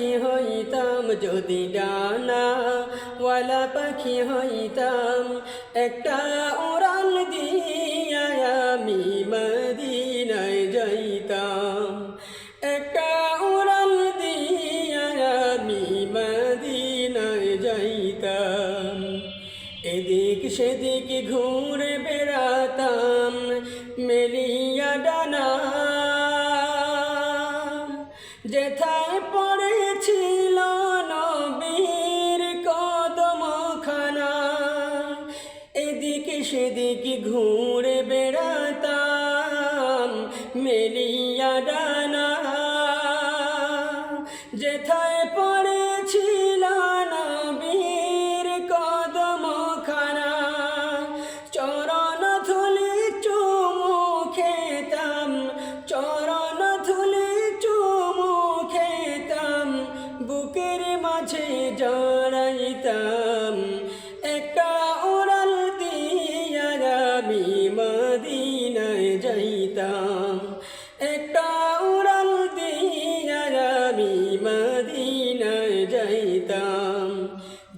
পাখি হইতাম যদি ডানা, ওয়ালা পাখি হইতাম। একটা উড়াল দিয়া আমি মদিনায় যাইতাম। একটা উড়াল দিয়া আমি মদিনায় যাইতাম। এদিক সেদিক ঘুরে বেড়াতাম, মেলিয়া ডানা যেথায় পড়েছিল নবীর কদমখানা। এদিকে সেদিকে ঘুরে বেড়াতাম মেলিয়া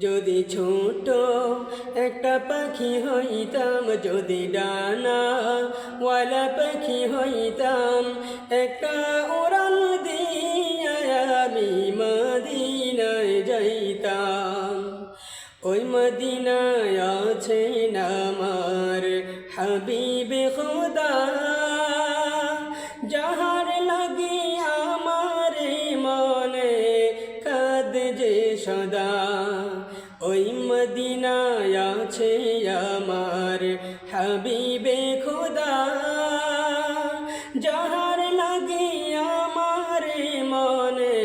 যদি ছোট একটা পাখি হইতাম, যদি ডানা ওয়ালা পাখি হইতাম, একটা উড়াল দিয়া আমি মদিনায় যাইতাম। ওই মদিনায় আছেন আমার হাবিবে খুদা, যাহার লাগি আমার মনে কাদ যে সদা। হাবিবে খুদা যাহার লাগি আমার মনে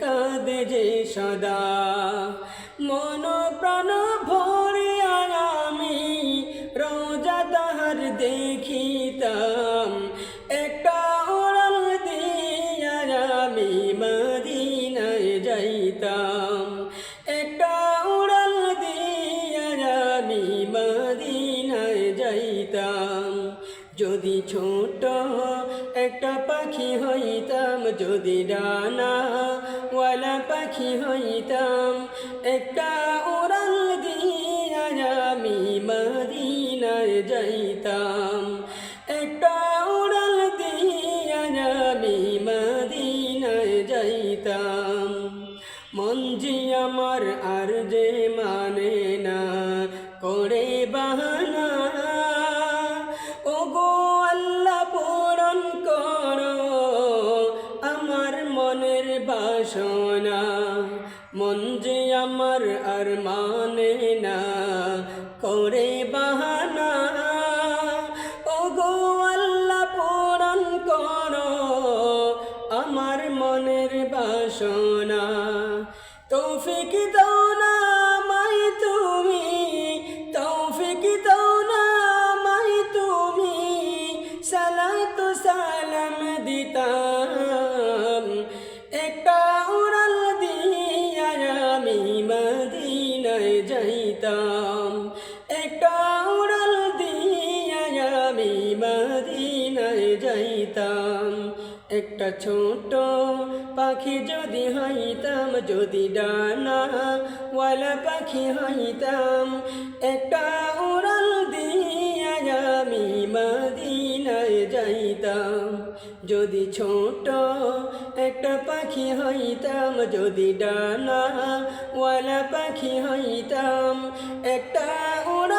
কাদ যে সদা। মন প্রাণ যদি ছোট একটা পাখি হইতাম, যদি ডানা ওয়ালা পাখি হইতাম, একটা উড়াল দিয়া আমি মদিনায় যাইতাম। একটা উড়াল দিয়া আমি মদিনায় যাইতাম। মন জি আমার আর যে মানে না, করে বাসনা, মন যে আমার আর মানে না, করে বাহানা। ও গো আল্লাহ, পূরণ করো আমার মনের বাসনা। তৌফিক দাও না মাই তুমি, তৌফিক দাও না মাই তুমি, সালাত সালাম দিতাম। যাইতাম একটা উড়াল দিয়া আমি মদিনায় যাইতাম। একটা ছোট পাখি যদি হইতাম, যদি ডানা ওয়ালা পাখি হইতাম। একটা যাইতাম। যদি ছোট একটা পাখি হইতাম যদি ডানা ওয়ালা পাখি হইতাম একটা উড়াল